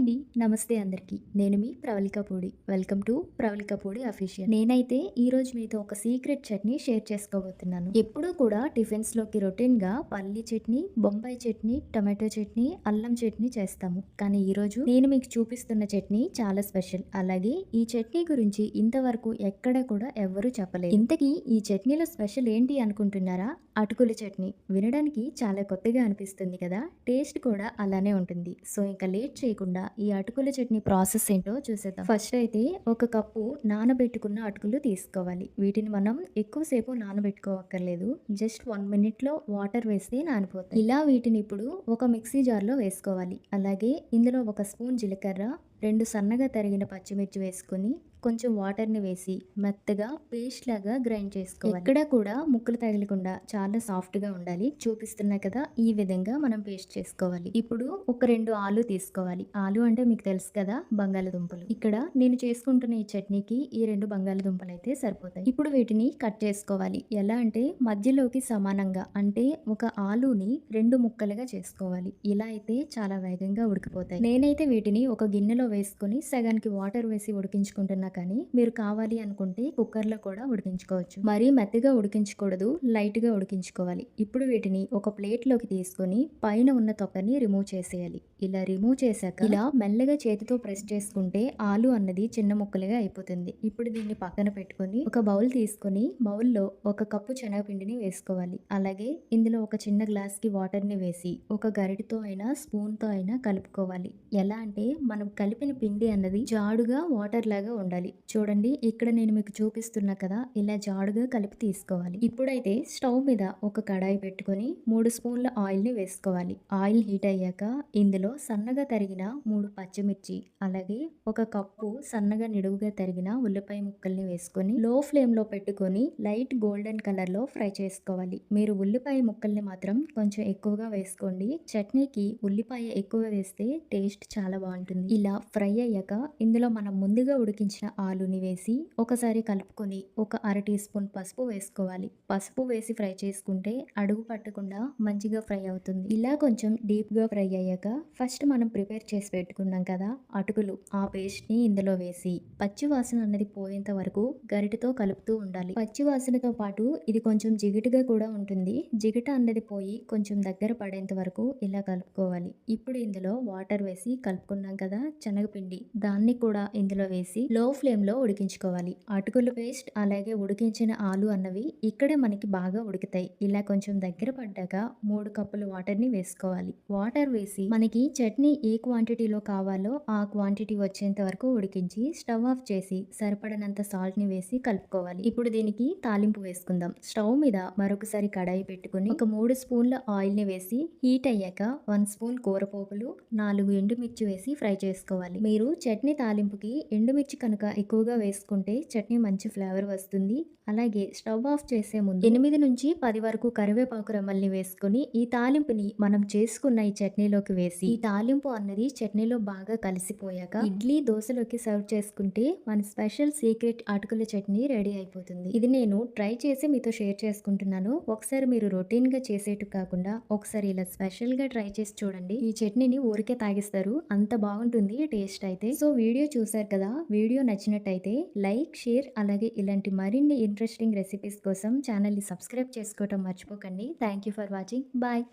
అండి. నమస్తే అందరికీ. నేను మీ Pravalikapudi welcome to Pravalikapudi official. నేనైతే ఈ రోజు మీతో ఒక సీక్రెట్ చట్నీ షేర్ చేసుకోబోతున్నాను. ఎప్పుడూ కూడా టిఫిన్స్లోకి రొటీన్గా పల్లి చట్నీ బొంబాయి చట్నీ టమాటో చట్నీ అల్లం చట్నీ చేస్తాము. కానీ ఈ రోజు నేను మీకు చూపిస్తున్న చట్నీ చాలా స్పెషల్. అలాగే ఈ చట్నీ గురించి ఇంతవరకు ఎక్కడ కూడా ఎవ్వరూ చెప్పలేదు. ఇంతకీ ఈ చట్నీలో స్పెషల్ ఏంటి అనుకుంటున్నారా? అటుకుల చట్నీ. వినడానికి చాలా కొత్తగా అనిపిస్తుంది కదా? టేస్ట్ కూడా అలానే ఉంటుంది. సో ఇంకా లేట్ చేయకుండా ఈ అటుకుల చట్నీ ప్రాసెస్ ఏంటో చూసేద్దాం. ఫస్ట్ అయితే ఒక కప్పు నానబెట్టుకున్న అటుకులు తీసుకోవాలి. వీటిని మనం ఎక్కువసేపు నానబెట్టుకోవక్కర్లేదు. జస్ట్ వన్ మినిట్లో వాటర్ వేస్తే నానిపోతాయి. ఇలా వీటిని ఇప్పుడు ఒక మిక్సీ జార్లో వేసుకోవాలి. అలాగే ఇందులో ఒక స్పూన్ జీలకర్ర రెండు సన్నగా తరిగిన పచ్చిమిర్చి వేసుకొని కొంచెం వాటర్ని వేసి మెత్తగా పేస్ట్ లాగా గ్రైండ్ చేసుకోవాలి. ఇక్కడ కూడా ముక్కలు తగలకుండా చాలా సాఫ్ట్గా ఉండాలి. చూపిస్తున్నా కదా ఈ విధంగా మనం పేస్ట్ చేసుకోవాలి. ఇప్పుడు ఒక రెండు ఆలు తీసుకోవాలి. ఆలు అంటే మీకు తెలుసు కదా బంగాళదుంపలు. ఇక్కడ నేను చేసుకుంటున్న ఈ చట్నీకి ఈ రెండు బంగాళదుంపలు అయితే సరిపోతాయి. ఇప్పుడు వీటిని కట్ చేసుకోవాలి. ఎలా అంటే మధ్యలోకి సమానంగా అంటే ఒక ఆలుని రెండు ముక్కలుగా చేసుకోవాలి. ఇలా అయితే చాలా వేగంగా ఉడికిపోతాయి. నేనైతే వీటిని ఒక గిన్నెలో వేసుకొని సగానికి వాటర్ వేసి ఉడికించుకుంటున్నా కానీ మీరు కావాలి అనుకుంటే కుక్కర్లో కూడా ఉడికించుకోవచ్చు. మరీ మెత్తగా ఉడికించకూడదు లైట్గా ఉడికించుకోవాలి. ఇప్పుడు వీటిని ఒక ప్లేట్లోకి తీసుకొని పైన ఉన్న తొక్కని రిమూవ్ చేసేయాలి. ఇలా రిమూవ్ చేశాక ఇలా మెల్లగా చేతితో ప్రెస్ చేసుకుంటే ఆలు అన్నది చిన్న ముక్కలుగా అయిపోతుంది. ఇప్పుడు దీన్ని పక్కన పెట్టుకొని ఒక బౌల్ తీసుకొని బౌల్లో ఒక కప్పు శనగపిండిని వేసుకోవాలి. అలాగే ఇందులో ఒక చిన్న గ్లాస్కి వాటర్ని వేసి ఒక గరిటితో అయినా స్పూన్తో అయినా కలుపుకోవాలి. ఎలా అంటే మనం కలిపిన పిండి అన్నది జాడుగా వాటర్ లాగా ఉండాలి. చూడండి ఇక్కడ నేను మీకు చూపిస్తున్నా కదా ఇలా జాడుగా కలిపి తీసుకోవాలి. ఇప్పుడైతే స్టవ్ మీద ఒక కడాయి పెట్టుకొని మూడు స్పూన్ల ఆయిల్ని వేసుకోవాలి. ఆయిల్ హీట్ అయ్యాక ఇందులో సన్నగా తరిగిన మూడు పచ్చిమిర్చి అలాగే ఒక కప్పు సన్నగా నిడువుగా తరిగిన ఉల్లిపాయ ముక్కల్ని వేసుకొని లో ఫ్లేమ్లో పెట్టుకొని లైట్ గోల్డెన్ కలర్లో ఫ్రై చేసుకోవాలి. మీరు ఉల్లిపాయ ముక్కల్ని మాత్రం కొంచెం ఎక్కువగా వేసుకోండి. చట్నీకి ఉల్లిపాయ ఎక్కువ వేస్తే టేస్ట్ చాలా బాగుంటుంది. ఇలా ఫ్రై అయ్యాక ఇందులో మనం ముందుగా ఉడికించిన ఆలుని వేసి ఒకసారి కలుపుకొని ఒక అర టీ స్పూన్ పసుపు వేసుకోవాలి. పసుపు వేసి ఫ్రై చేసుకుంటే అడుగు పట్టకుండా మంచిగా ఫ్రై అవుతుంది. ఇలా కొంచెం డీప్గా ఫ్రై అయ్యాక ఫస్ట్ మనం ప్రిపేర్ చేసి పెట్టుకున్నాం కదా అటుకులు. ఆ పేస్ట్ని ఇందులో వేసి పచ్చి వాసన అన్నది పోయేంత వరకు గరిటతో కలుపుతూ ఉండాలి. పచ్చి వాసనతో పాటు ఇది కొంచెం జిగుటుగా కూడా ఉంటుంది. జిగిట అన్నది పోయి కొంచెం దగ్గర పడేంత వరకు ఇలా కలుపుకోవాలి. ఇప్పుడు ఇందులో వాటర్ వేసి కలుపుకున్నాం కదా శనగపిండి. దాన్ని కూడా ఇందులో వేసి లో ఫ్లేమ్లో ఉడికించుకోవాలి. అటుకుల పేస్ట్ అలాగే ఉడికించిన ఆలు అన్నవి ఇక్కడే మనకి బాగా ఉడుకుతాయి. ఇలా కొంచెం దగ్గర పడ్డాక మూడు కప్పులు వాటర్ని వేసుకోవాలి. వాటర్ వేసి మనకి చట్నీ ఏ క్వాంటిటీలో కావాలో ఆ క్వాంటిటీ వచ్చేంత వరకు ఉడికించి స్టవ్ ఆఫ్ చేసి సరిపడనంత సాల్ట్ని వేసి కలుపుకోవాలి. ఇప్పుడు దీనికి తాలింపు వేసుకుందాం. స్టవ్ మీద మరొకసారి కడాయి పెట్టుకుని ఒక మూడు స్పూన్ల ఆయిల్ని వేసి హీట్ అయ్యాక వన్ స్పూన్ కూరపోపులు నాలుగు ఎండుమిర్చి వేసి ఫ్రై చేసుకోవాలి. మీరు చట్నీ తాలింపుకి ఎండుమిర్చి కనుక ఎక్కువగా వేసుకుంటే చట్నీ మంచి ఫ్లేవర్ వస్తుంది. అలాగే స్టవ్ ఆఫ్ చేసే ముందు ఎనిమిది నుంచి పది వరకు కరివేపాకు రెమ్మల్ని వేసుకొని ఈ తాలింపుని మనం చేసుకున్న ఈ చట్నీలోకి వేసి ఈ తాలింపు అన్నది చట్నీలో బాగా కలిసిపోయాక ఇడ్లీ దోశలోకి సర్వ్ చేసుకుంటే మన స్పెషల్ సీక్రెట్ అటుకుల చట్నీ రెడీ అయిపోతుంది. ఇది నేను ట్రై చేసి మీతో షేర్ చేసుకుంటున్నాను. ఒకసారి మీరు రొటీన్గా చేసేట్టు కాకుండా ఒకసారి ఇలా స్పెషల్గా ట్రై చేసి చూడండి. ఈ చట్నీని ఊరికే తాగిస్తారు. అంత బాగుంటుంది టేస్ట్ అయితే. సో వీడియో చూసారు కదా? వీడియో నచ్చినట్టయితే లైక్ షేర్ అలాగే ఇలాంటి మరిన్ని ఇంట్రెస్టింగ్ రెసిపీస్ కోసం ఛానల్ని సబ్స్క్రైబ్ చేసుకోవటం మర్చిపోకండి. Thank you for watching bye